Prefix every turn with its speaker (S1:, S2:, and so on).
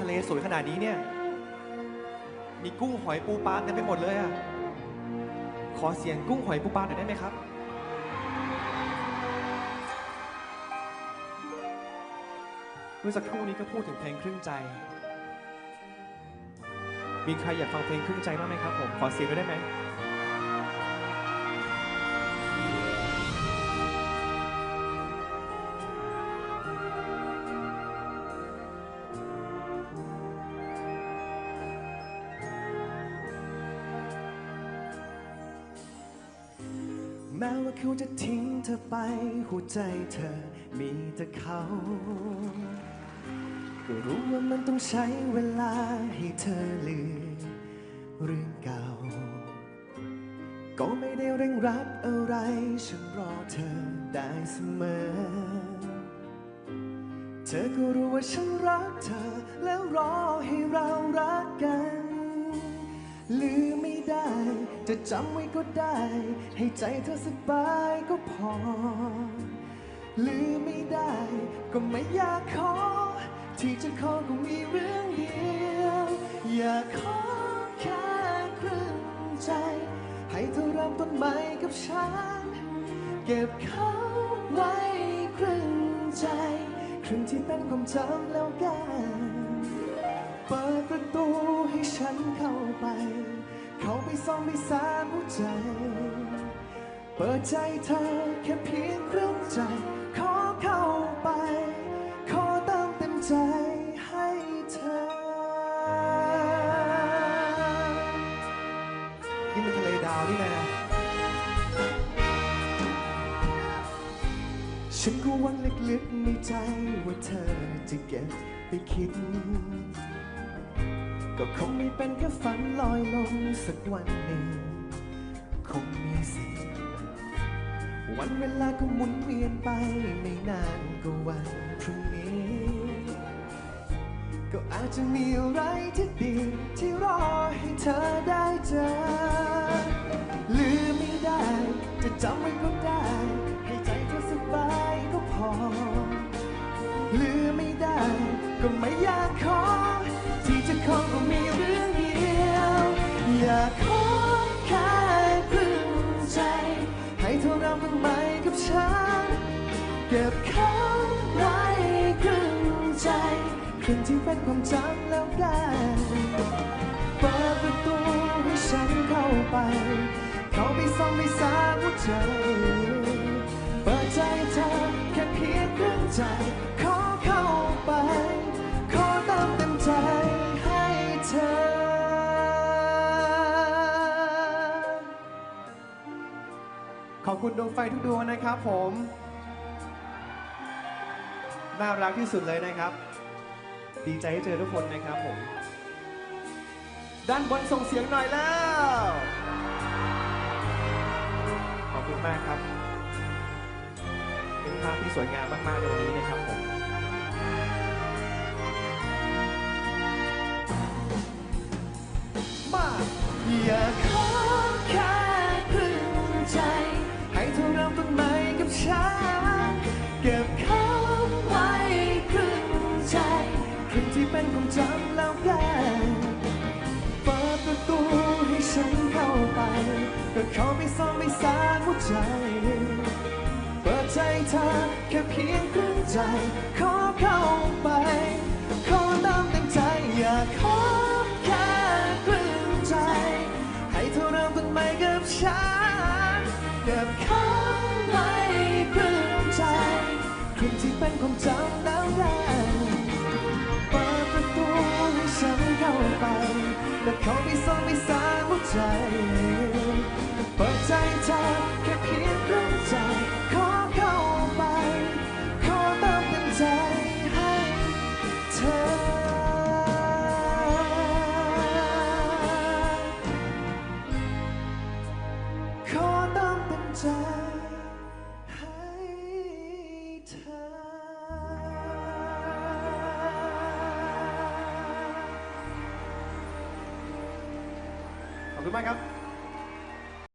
S1: ทะเลสวยขนาดนี้เนี่ย มีกุ้งหอยปูปลาเต็มไปหมดเลยอะขอเสียงกุ้งหอยปูปลาหน่อยได้ไหมครับ เมื่อสักครู่นี้ก็พูดถึงเพลงครึ่งใจ มีใครอยากฟังเพลงครึ่งใจบ้างไหมครับผม ขอเสียงด้วยได้ไหม แม้ว่าเขาจะทิ้งเธอไปหัวใจเธอมีแต่เขา ก็รู้ว่ามันต้องใช้เวลาให้เธอลืมเรื่องเก่า ก็ไม่ได้เร่งรัดอะไร ฉันรอเธอได้เสมอ เธอก็รู้ว่าฉันรักเธอแล้ว จะจำไว้ก็ได้ ให้ใจเธอสบายก็พอ ลืมไม่ได้ก็ไม่อยากขอ ที่จะขอก็มีเรื่องเดียว อยากขอแค่ครึ่งใจ ให้เธอเริ่มต้นใหม่กับฉัน เก็บเขาไว้ครึ่งใจ ครึ่งที่เป็นความจำแล้วกัน เปิดประตูให้ฉันเข้าไป เขาไปซ่อมไปสาหัวใจ เปิดใจเธอแค่เพียงครึ่งใจ ขอเข้าไป ขอเติมเต็มใจให้เธอนี่มันทะเลดาวนี่นะฉันก็หวังลึกๆในใจว่าเธอจะเก็บไปคิด ก็คงไม่เป็นแค่ฝันลอยลงสักวันหนึ่ง คงมีสิวันเวลาก็หมุนเวียนไปไม่นานก็วันพรุ่งนี้ ก็อาจจะมีอะไรที่ดีที่รอให้เธอได้เจอลืมไม่ได้จะจำไว้ก็ ครึ่งที่เป็นความจำแล้วกันเปิดประตูให้ฉันเข้าไป เข้าไปซ่อมไปสาหัวใจ เปิดใจเธอแค่เพียงครึ่งใจ ขอเข้าไป ขอเติมเต็มใจให้เธอ ขอบคุณดวงไฟทุกดวงนะครับผม น่ารักที่สุดเลยนะครับ ดีใจที่เจอทุกคนนะครับผม ด้านบนส่งเสียงหน่อยแล้ว ขอบคุณมากครับ เป็นภาพที่สวยงามมากๆในวันนี้นะครับผมมาอย่าขอแค่ครึ่งใจ ให้เธอเริ่มต้นใหม่กับฉัน ข้าไปซ่อมไปสานหัวใจ เปิดใจเธอแค่เพียงครึ่งใจ ขอเข้าไป ขอตามเต็มใจอยากขอแค่ครึ่งใจ ให้เธอเริ่มต้นใหม่กับฉันก็บเขาไว้ครึ่งใจครึ่งที่เป็นความจำแล้วกันเปิดประตูให้ฉันเข้าไปและเขาไปซ่อนไปสานหัวใจ ขอบคุณมากครับ